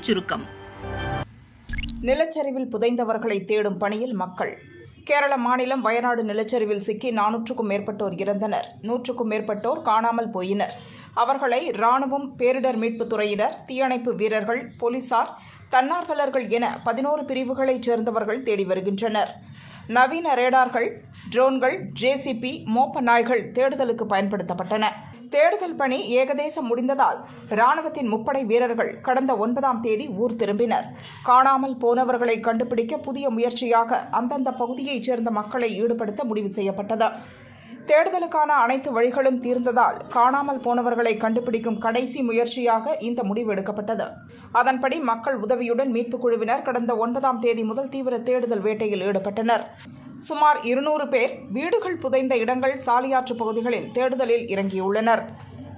சுருக்கம். நிலச்சரிவில் புதைந்தவர்களை தேடும் பணியில் மக்கள். கேரள மாநிலம் வயநாடு நிலச்சரிவில் சிக்கி நானூற்றுக்கும் மேற்பட்டோர் இறந்தனர். நூற்றுக்கும் மேற்பட்டோர் காணாமல் போயினர். அவர்களை ராணுவம் பேரிடர் மீட்புத் துறையினர் தீயணைப்பு வீரர்கள் போலீசார் தன்னார்வலர்கள் என பதினோரு பிரிவுகளைச் சேர்ந்தவர்கள் தேடி வருகின்றனர். நவீன ரேடார்கள் ட்ரோன்கள் ஜேசிபி மோப்ப நாய்கள் தேடுதலுக்கு பயன்படுத்தப்பட்டன. தேடுதல் பணி ஏகதேசம் முடிந்ததால் ராணுவத்தின் முப்படை வீரர்கள் கடந்த ஒன்பதாம் தேதி ஊர் திரும்பினர். காணாமல் போனவர்களை கண்டுபிடிக்க புதிய முயற்சியாக அந்தந்த பகுதியைச் சேர்ந்த மக்களை ஈடுபடுத்த முடிவு செய்யப்பட்டது. தேடுதலுக்கான அனைத்து வழிகளும் தீர்ந்ததால் காணாமல் போனவர்களை கண்டுபிடிக்கும் கடைசி முயற்சியாக இந்த முடிவு எடுக்கப்பட்டது. அதன்படி மக்கள் உதவியுடன் மீட்புக் குழுவினர் கடந்த ஒன்பதாம் தேதி முதல் தீவிர தேடுதல் வேட்டையில் ஈடுபட்டனர். சுமார் இருநூறு பேர் வீடுகள் புதைந்த இடங்கள் சாலியாற்று பகுதிகளில் தேடுதலில் இறங்கியுள்ளனர்.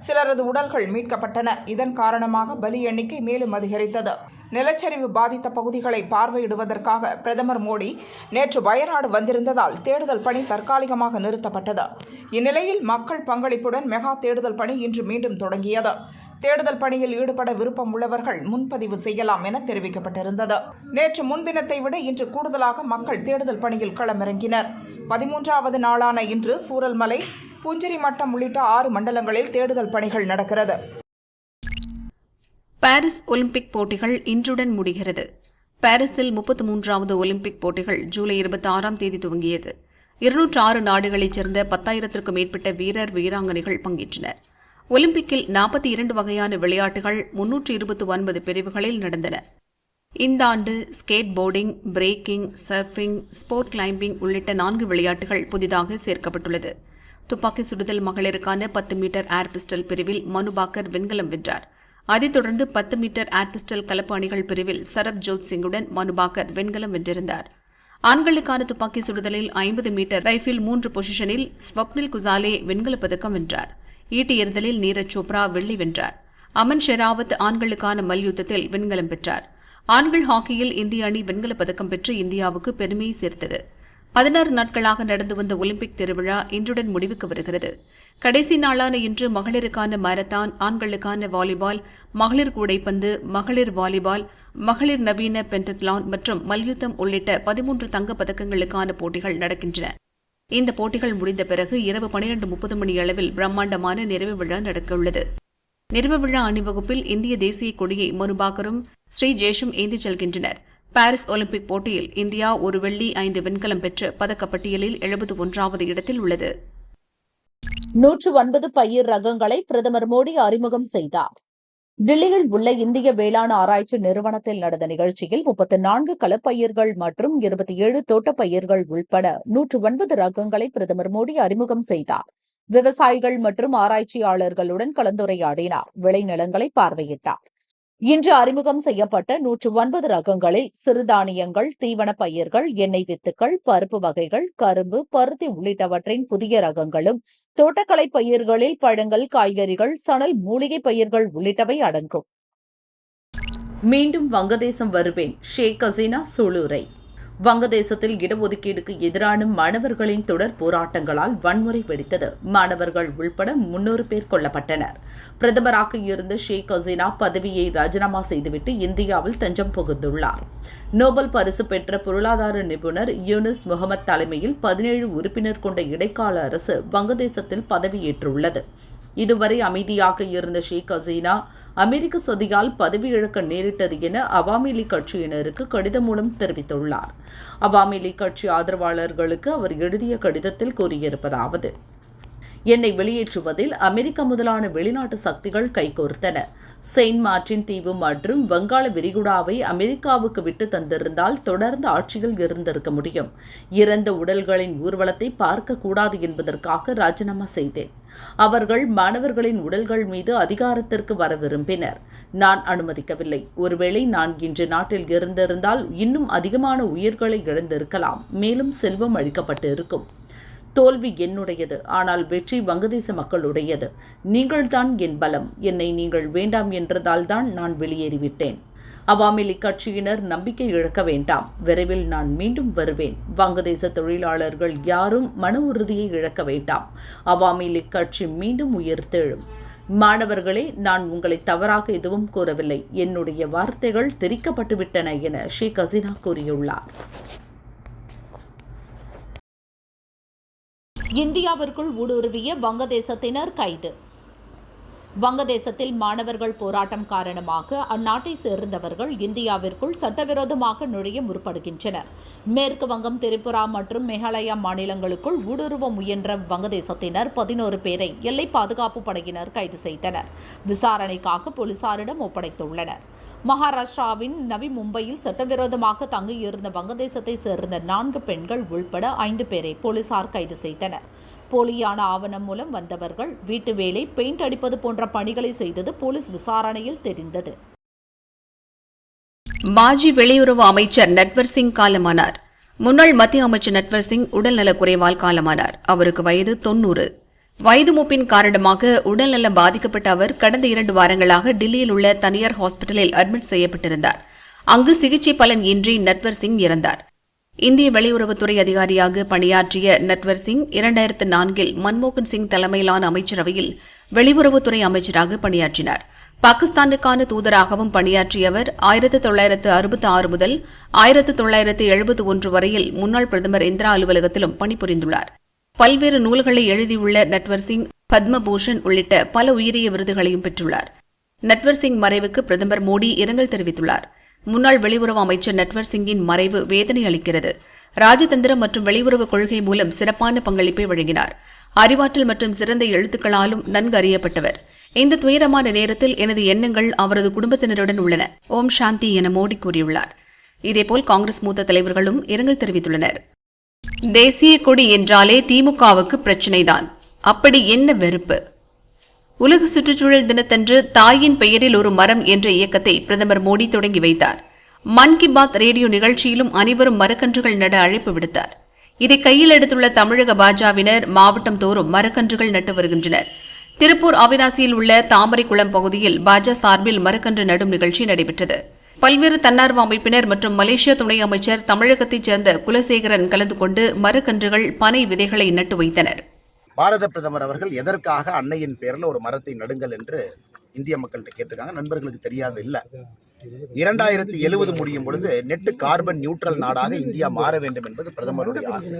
சிலரது உடல்கள் மீட்கப்பட்டன. இதன் காரணமாக பலி எண்ணிக்கை மேலும் அதிகரித்தது. நிலச்சரிவு பாதித்த பகுதிகளை பார்வையிடுவதற்காக பிரதமர் மோடி நேற்று வயநாடு வந்திருந்ததால் தேடுதல் பணி தற்காலிகமாக நிறுத்தப்பட்டது. இந்நிலையில் மக்கள் பங்களிப்புடன் மெகா தேடுதல் பணி இன்று மீண்டும் தொடங்கியது. தேடுதல் பணியில் ஈடுபட விருப்பம் உள்ளவர்கள் முன்பதிவு செய்யலாம் என தெரிவிக்கப்பட்டிருந்தது. நேற்று முன்தினத்தை விட இன்று கூடுதலாக மக்கள் தேடுதல் பணியில் களமிறங்கினர். பதிமூன்றாவது நாளான இன்று சூரல்மலை புஞ்சிரி மட்டம் உள்ளிட்ட ஆறு மண்டலங்களில் தேடுதல் பணிகள் நடக்கிறது. பாரிஸ் ஒலிம்பிக் போட்டிகள் இன்றுடன் முடிகிறது. பாரிஸில் முப்பத்து மூன்றாவது ஒலிம்பிக் போட்டிகள் ஜூலை இருபத்தி ஆறாம் தேதி துவங்கியது. இருநூற்று ஆறு நாடுகளைச் சேர்ந்த பத்தாயிரத்திற்கும் மேற்பட்ட வீரர் வீராங்கனைகள் பங்கேற்றனர். ஒலிம்பிக்கில் நாற்பத்தி இரண்டு வகையான விளையாட்டுகள் முன்னூற்று இருபத்தி ஒன்பது பிரிவுகளில் நடந்தன. இந்த ஆண்டு skateboarding breaking surfing sport climbing உள்ளிட்ட நான்கு விளையாட்டுகள் புதிதாக சேர்க்கப்பட்டுள்ளது. துப்பாக்கி சுடுதல் மகளிருக்கான பத்து மீட்டர் ஏர் பிஸ்டல் பிரிவில் மனுபாக்கர் வெண்கலம் வென்றார். அதைத் தொடர்ந்து பத்து மீட்டர் ஏர் பிஸ்டல் கலப்பு அணிகள் பிரிவில் சரப் ஜோத் சிங்குடன் மனுபாக்கர் வெண்கலம் வென்றிருந்தார். ஆண்களுக்கான துப்பாக்கி சுடுதலில் ஐம்பது மீட்டர் ரைஃபில் மூன்று பொசிஷனில் ஸ்வப்னில் குசாலே வெண்கலப் பதக்கம் வென்றார். ஈட்டி எறிதலில் நீரஜ் சோப்ரா வெள்ளி வென்றார். அமன் ஷெராவத் ஆண்களுக்கான மல்யுத்தத்தில் வெண்கலம் பெற்றார். ஆண்கள் ஹாக்கியில் இந்திய அணி வெண்கலப் பதக்கம் பெற்று இந்தியாவுக்கு பெருமையை சேர்த்தது. பதினாறு நாட்களாக நடந்து வந்த ஒலிம்பிக் திருவிழா இன்றுடன் முடிவுக்கு வருகிறது. கடைசி நாளான இன்று மகளிருக்கான மாரத்தான் ஆண்களுக்கான வாலிபால் மகளிர் கூடைப்பந்து மகளிர் வாலிபால் மகளிர் நவீன பென்டத்லான் மற்றும் மல்யுத்தம் உள்ளிட்ட பதிமூன்று தங்கப் பதக்கங்களுக்கான போட்டிகள் நடக்கின்றன. இந்த போட்டிகள் முடிந்த பிறகு இரவு பனிரெண்டு முப்பது மணி அளவில் பிரம்மாண்டமான நிறைவு விழா நடக்கவுள்ளது. நிறைவு விழா அணிவகுப்பில் இந்திய தேசிய கொடியை மனுபாக்கரும் ஸ்ரீ ஜேஷும் ஏந்திச் செல்கின்றனர். பாரிஸ் ஒலிம்பிக் போட்டியில் இந்தியா ஒரு வெள்ளி ஐந்து வெண்கலம் பெற்று பதக்கப்பட்டியலில் எழுபது ஒன்றாவது இடத்தில் உள்ளது. நூற்று ஒன்பது பயிர் ரகங்களை பிரதமர் மோடி அறிமுகம் செய்தார். டெல்லியில் உள்ள இந்திய வேளாண் ஆராய்ச்சி நிறுவனத்தில் நடந்த நிகழ்ச்சியில் முப்பத்தி நான்கு களப்பயிர்கள் மற்றும் இருபத்தி ஏழு தோட்டப்பயிர்கள் உள்பட நூற்று ஒன்பது ரகங்களை பிரதமர் மோடி அறிமுகம் செய்தார். விவசாயிகள் மற்றும் ஆராய்ச்சியாளர்களுடன் கலந்துரையாடினார். விளைநிலங்களை பார்வையிட்டார். இன்று அறிமுகம் செய்யப்பட்ட நூற்று ஒன்பது ரகங்களில் சிறுதானியங்கள் தீவனப் பயிர்கள் எண்ணெய் வித்துக்கள் பருப்பு வகைகள் கரும்பு பருத்தி உள்ளிட்டவற்றின் புதிய ரகங்களும் தோட்டக்கலை பயிர்களில் பழங்கள் காய்கறிகள் சணல் மூலிகை பயிர்கள் உள்ளிட்டவை அடங்கும். மீண்டும் வங்கதேசம் வருவேன். ஷேக் ஹசீனா சூளுரை வங்கதேசத்தில் இடஒதுக்கீடுக்கு எதிரான மாணவர்களின் தொடர் போராட்டங்களால் வன்முறை வெடித்தது. மாணவர்கள் உள்பட முன்னூறு பேர் கொல்லப்பட்டனர். பிரதமராக இருந்த ஷேக் ஹசீனா பதவியை ராஜினாமா செய்துவிட்டு இந்தியாவில் தஞ்சம் புகுந்துள்ளார். நோபல் பரிசு பெற்ற பொருளாதார நிபுணர் யூனிஸ் முகமது தலைமையில் பதினேழு உறுப்பினர் கொண்ட இடைக்கால அரசு வங்கதேசத்தில் பதவியேற்றுள்ளது. இதுவரை அமைதியாக இருந்த ஷேக் ஹசீனா அமெரிக்க சதியால் பதவி இழக்க நேரிட்டது என அவாமி லீக் கட்சியினருக்கு கடிதம் மூலம் தெரிவித்துள்ளார். அவாமி லீக் கட்சி ஆதரவாளர்களுக்கு அவர் எழுதிய கடிதத்தில் கூறியிருப்பதாவது என்னை வெளியேற்றுவதில் அமெரிக்க முதலான வெளிநாட்டு சக்திகள் கைகோர்த்தன. செயின்ட் மார்டின் தீவு மற்றும் வங்காள விரிகுடாவை அமெரிக்காவுக்கு விட்டு தந்திருந்தால் தொடர்ந்து ஆட்சியில் இருந்திருக்க முடியும். இறந்த உடல்களின் ஊர்வலத்தை பார்க்க கூடாது என்பதற்காக ராஜினாமா செய்தேன். அவர்கள் மாணவர்களின் உடல்கள் மீது அதிகாரத்திற்கு வர விரும்பினர் நான் அனுமதிக்கவில்லை. ஒருவேளை நான் இன்று நாட்டில் இருந்திருந்தால் இன்னும் அதிகமான உயிர்களை இழந்திருக்கலாம். மேலும் செல்வம் அழிக்கப்பட்டு இருக்கும் தோல்வி என்னுடையது. ஆனால் வெற்றி வங்கதேச மக்களுடையது. நீங்கள்தான் என் பலம். என்னை நீங்கள் வேண்டாம் என்றதால் தான் நான் வெளியேறிவிட்டேன். அவாமி லீக் கட்சியினர் நம்பிக்கை இழக்க வேண்டாம். விரைவில் நான் மீண்டும் வருவேன். வங்கதேச தொழிலாளர்கள் யாரும் மன உறுதியை இழக்க வேண்டாம். அவாமி லீக் கட்சி மீண்டும் உயிர்த்தெழும் மாணவர்களே நான் உங்களை தவறாக எதுவும் கூறவில்லை. என்னுடைய வார்த்தைகள் தெரிக்கப்பட்டுவிட்டன என ஷேக் ஹசீனா கூறியுள்ளார். இந்தியாவிற்குள் ஊடுருவிய வங்கதேசத்தினர் கைது. வங்கதேசத்தில் மாணவர்கள் போராட்டம் காரணமாக அந்நாட்டை சேர்ந்தவர்கள் இந்தியாவிற்குள் சட்டவிரோதமாக நுழைய முற்படுகின்றனர். மேற்கு வங்கம் திரிபுரா மற்றும் மேகாலயா மாநிலங்களுக்குள் ஊடுருவ முயன்ற வங்கதேசத்தினர் பதினோரு பேரை எல்லை பாதுகாப்பு படையினர் கைது செய்தனர். விசாரணைக்காக போலீசாரிடம் ஒப்படைத்துள்ளனர். மகாராஷ்டிராவின் நவி மும்பையில் சட்டவிரோதமாக தங்கியிருந்த வங்கதேசத்தை சேர்ந்த நான்கு பெண்கள் உள்பட ஐந்து பேரை போலீசார் கைது செய்தனர். போலியான ஆவணம் மூலம் வந்தவர்கள் வீட்டு வேலை பெயிண்ட் அடிப்பது போன்ற பணிகளை செய்தது போலீஸ் விசாரணையில் தெரிந்தது. மாஜி வெளியுறவு அமைச்சர் நட்வர் சிங் காலமானார். முன்னாள் மத்திய அமைச்சர் நட்வர் சிங் உடல்நலக் குறைவால் காலமானார். அவருக்கு வயது தொன்னூறு வயது மூப்பின் காரணமாக உடல்நலம் பாதிக்கப்பட்ட அவர் கடந்த இரண்டு வாரங்களாக டில்லியில் உள்ள தனியார் ஹாஸ்பிட்டலில் அட்மிட் செய்யப்பட்டிருந்தார். அங்கு சிகிச்சை பலன் இன்றி நட்வர் சிங் இறந்தார். இந்திய வெளியுறவுத்துறை அதிகாரியாக பணியாற்றிய நட்வர் சிங் இரண்டாயிரத்து நான்கில் மன்மோகன் சிங் தலைமையிலான அமைச்சரவையில் வெளியுறவுத்துறை அமைச்சராக பணியாற்றினார். பாகிஸ்தானுக்கான தூதராகவும் பணியாற்றிய அவர் ஆயிரத்து தொள்ளாயிரத்து அறுபத்தி ஆறு முதல் ஆயிரத்து தொள்ளாயிரத்து எழுபத்து ஒன்று வரையில் முன்னாள் பிரதமர் இந்திரா அலுவலகத்திலும் பணிபுரிந்துள்ளார். பல்வேறு நூல்களை எழுதியுள்ள நட்வர் சிங் பத்மபூஷன் உள்ளிட்ட பல உயரிய விருதுகளையும் பெற்றுள்ளார். நட்வர் சிங் மறைவுக்கு பிரதமர் மோடி இரங்கல் தெரிவித்துள்ளார். முன்னாள் வெளியுறவு அமைச்சர் நட்வர் சிங்கின் மறைவு வேதனை அளிக்கிறது. ராஜதந்திரம் மற்றும் வெளியுறவு கொள்கை மூலம் சிறப்பான பங்களிப்பை வழங்கினார். அறிவாற்றல் மற்றும் சிறந்த எழுத்துக்களாலும் நன்கு அறியப்பட்டவர். இந்த துயரமான நேரத்தில் எனது எண்ணங்கள் அவரது குடும்பத்தினருடன் உள்ளன. ஓம் சாந்தி என மோடி கூறியுள்ளார். இதேபோல் காங்கிரஸ் மூத்த தலைவர்களும் இரங்கல் தெரிவித்துள்ளனர். தேசிய கொடி என்றாலே திமுகவுக்கு பிரச்சினைதான். அப்படி என்ன வெறுப்பு? உலக சுற்றுச்சூழல் தினத்தன்று தாயின் பெயரில் ஒரு மரம் என்ற இயக்கத்தை பிரதமர் மோடி தொடங்கி வைத்தார். மன் கி பாத் ரேடியோ நிகழ்ச்சியிலும் அனைவரும் மரக்கன்றுகள் நட அழைப்பு விடுத்தார். இதை கையில் எடுத்துள்ள தமிழக பாஜவினர் மாவட்டம் தோறும் மரக்கன்றுகள் நட்டு வருகின்றனர். திருப்பூர் அவினாசியில் உள்ள தாமரைக்குளம் பகுதியில் பாஜ சார்பில் மரக்கன்று நடும் நிகழ்ச்சி நடைபெற்றது. பல்வேறு தன்னார்வ அமைப்பினர் மற்றும் மலேசிய துணை அமைச்சர் தமிழகத்தைச் சேர்ந்த குலசேகரன் கலந்து கொண்டு மரக்கன்றுகள் பனை விதைகளை நட்டு வைத்தனர். பாரத பிரதமர் அவர்கள் எதற்காக அன்னையின் பேரில் ஒரு மரத்தை நடுங்கள் என்று இந்திய மக்கள்கிட்ட கேட்டிருக்காங்க. நண்பர்களுக்கு தெரியாது இல்லை. இரண்டாயிரத்தி எழுபது முடியும் பொழுது நெட்டு கார்பன் நியூட்ரல் நாடாக இந்தியா மாற வேண்டும் என்பது பிரதமருடைய ஆசை.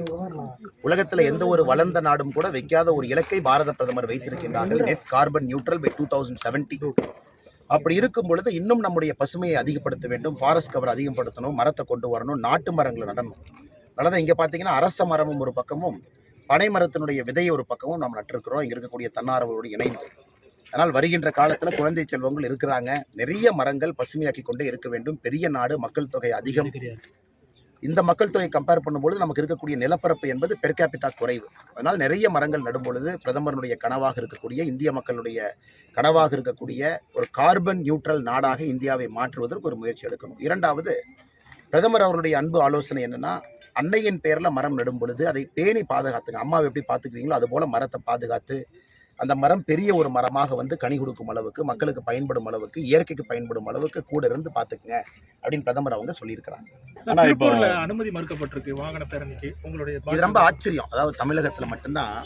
உலகத்தில் எந்த ஒரு வளர்ந்த நாடும் கூட வைக்காத ஒரு இலக்கை பாரத பிரதமர் வைத்திருக்கின்றார்கள். Net carbon neutral by two thousand seventy அப்படி இருக்கும் பொழுது இன்னும் நம்முடைய பசுமையை அதிகப்படுத்த வேண்டும். ஃபாரஸ்ட் கவர் அதிகப்படுத்தணும். மரத்தை கொண்டு வரணும். நாட்டு மரங்களை நடணும். அதனால இங்கே பார்த்தீங்கன்னா அரச மரமும் ஒரு பக்கமும் பனை மரத்தினுடைய விதையை ஒரு பக்கமும் நம்ம நட்டிருக்கிறோம். இங்கே இருக்கக்கூடிய தன்னார்வலோடு இணைந்து. அதனால் வருகின்ற காலத்தில் குழந்தை செல்வங்கள் இருக்கிறாங்க. நிறைய மரங்கள் பசுமையாக்கி கொண்டே இருக்க வேண்டும். பெரிய நாடு மக்கள் தொகை அதிகம். இந்த மக்கள் தொகை கம்பேர் பண்ணும்பொழுது நமக்கு இருக்கக்கூடிய நிலப்பரப்பு என்பது பெர் கேபிட்டா குறைவு. அதனால் நிறைய மரங்கள் நடும் பொழுது பிரதமருடைய கனவாக இருக்கக்கூடிய இந்திய மக்களுடைய கனவாக இருக்கக்கூடிய ஒரு கார்பன் நியூட்ரல் நாடாக இந்தியாவை மாற்றுவதற்கு ஒரு முயற்சி எடுக்கணும். இரண்டாவது பிரதமர் அவருடைய அன்பு ஆலோசனை என்னென்னா அன்னையின் பேரில் மரம் நடும் பொழுது அதை பேணி பாதுகாத்துங்க. அம்மாவை எப்படி பார்த்துக்குவீங்களோ அது போல மரத்தை பாதுகாத்து அந்த மரம் பெரிய ஒரு மரமாக வந்து கனி கொடுக்கும் அளவுக்கு மக்களுக்கு பயன்படும் அளவுக்கு இயற்கைக்கு பயன்படும் அளவுக்கு கூட இருந்து பார்த்துக்குங்க அப்படின்னு பிரதமர் அவங்க சொல்லியிருக்கிறாங்க. இப்போ- அனுமதி மறுக்கப்பட்டிருக்கு வாகன பேரணிக்கு. உங்களுடைய இது ரொம்ப ஆச்சரியம். அதாவது தமிழகத்தில் மட்டும்தான்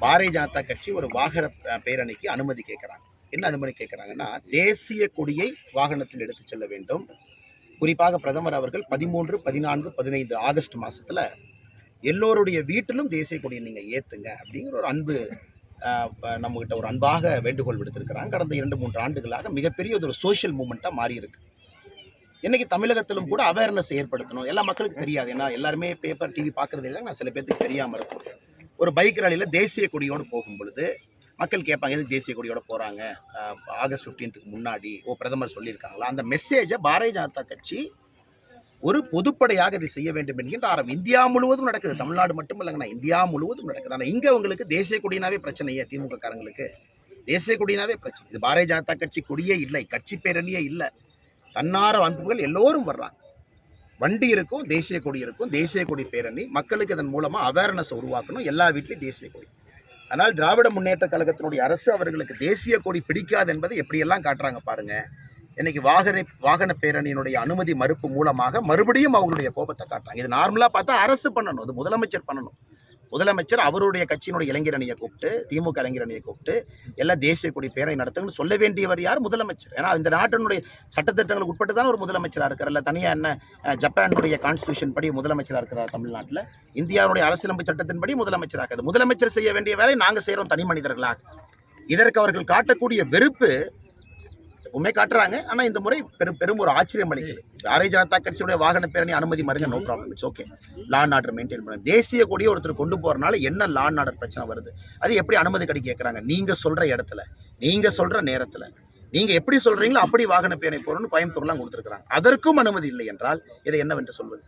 பாரதிய ஜனதா கட்சி ஒரு வாகன பேரணிக்கு அனுமதி கேட்குறாங்க என்ன அனுமதி கேட்குறாங்கன்னா தேசிய கொடியை வாகனத்தில் எடுத்து செல்ல வேண்டும். குறிப்பாக பிரதமர் அவர்கள் பதிமூன்று பதினான்கு பதினைந்து ஆகஸ்ட் மாதத்தில் எல்லோருடைய வீட்டிலும் தேசிய கொடியை நீங்கள் ஏற்றுங்க அப்படிங்கிற ஒரு அன்பு நம்மகிட்ட ஒரு அன்பாக வேண்டுகோள் விடுத்திருக்கிறாங்க. கடந்த இரண்டு மூன்று ஆண்டுகளாக மிகப்பெரிய ஒரு சோஷியல் மூமெண்ட்டாக மாறி இன்றைக்கி தமிழகத்திலும் கூட அவேர்னஸ் ஏற்படுத்தணும். எல்லா மக்களுக்கும் தெரியாது. ஏன்னா எல்லாருமே பேப்பர் டிவி பார்க்குறது இல்லை. நான் சில பேர்த்துக்கு தெரியாமல் இருக்கும். ஒரு பைக் ராலியில் தேசிய கொடியோடு போகும் பொழுது மக்கள் கேட்பாங்க எதுக்கு தேசிய கொடியோட போகிறாங்க ஆகஸ்ட் 15க்கு முன்னாடி ஓ பிரதமர் சொல்லியிருக்காங்களா? அந்த மெசேஜை பாரதிய ஜனதா கட்சி ஒரு பொதுப்படையாக இதை செய்ய வேண்டும் என்கின்ற ஆரம்பம் இந்தியா முழுவதும் நடக்குது. தமிழ்நாடு மட்டும் இல்லைங்கண்ணா இந்தியா முழுவதும் நடக்குது. ஆனால் இங்கே உங்களுக்கு தேசிய கொடினாவே பிரச்சனையே திமுக காரங்களுக்கு தேசிய கொடினாவே பிரச்சனை. இது பாரதிய ஜனதா கட்சி கொடியே இல்லை கட்சி பேரணியே இல்லை. தன்னார அமைப்புகள் எல்லோரும் வர்றாங்க. வண்டி இருக்கும் தேசிய கொடி இருக்கும் தேசிய கொடி பேரணி. மக்களுக்கு இதன் மூலமாக அவேர்னஸ் உருவாக்கணும். எல்லா வீட்லேயும் தேசிய கொடி. ஆனால் திராவிட முன்னேற்ற கழகத்தினுடைய அரசு அவர்களுக்கு தேசிய கொடி பிடிக்காது என்பதை எப்படியெல்லாம் காட்டுறாங்க பாருங்க. இன்னைக்கு வாகன வாகன பேரணியினுடைய அனுமதி மறுப்பு மூலமாக மறுபடியும் அவங்களுடைய கோபத்தை காட்டுறாங்க. இது நார்மலாக பார்த்தா அரசு பண்ணணும் அது முதலமைச்சர் பண்ணணும். முதலமைச்சர் அவருடைய கட்சியினுடைய இளைஞர் அணியை கூப்பிட்டு திமுக இளைஞர் அணியை கூப்பிட்டு எல்லாம் தேசிய கொடி பேரணி நடத்துங்கன்னு சொல்ல வேண்டியவர் யார்? முதலமைச்சர். ஏன்னா இந்த நாட்டினுடைய சட்டத்திட்டங்களுக்கு உட்பட்டு தான் ஒரு முதலமைச்சராக இருக்கிறார் இல்லை தனியாக என்ன ஜப்பானுடைய கான்ஸ்டியூஷன் படி முதலமைச்சராக இருக்கிறார் தமிழ்நாட்டில். இந்தியாவுடைய அரசியலமைப்பு சட்டத்தின்படி முதலமைச்சராக இருக்காது முதலமைச்சர் செய்ய வேண்டிய வேலை நாங்கள் செய்கிறோம் தனி மனிதர்களாக. இதற்கு அவர்கள் காட்டக்கூடிய வெறுப்பு உண்மை காட்டுறாங்க. ஆனால் இந்த முறை பெரும் பெரும் ஒரு ஆச்சரியம் அளிக்குது. பாரதிய ஜனதா கட்சியுடைய வாகன பேரணி அனுமதி மறுங்க no problem it's okay law and order maintain பண்ண. தேசிய கொடியை ஒருத்தர் கொண்டு போகிறனால என்ன லா அண்ட் ஆர்டர் பிரச்சனை வருது? அது எப்படி அனுமதி கடி கேட்குறாங்க நீங்க சொல்ற இடத்துல நீங்க சொல்ற நேரத்துல நீங்க எப்படி சொல்றீங்களோ அப்படி வாகன பேரணி போறோம்னு கோயம்புத்தூர்லாம் கொடுத்துருக்காங்க அதற்கும் அனுமதி இல்லை என்றால் இதை என்னவென்று சொல்வது?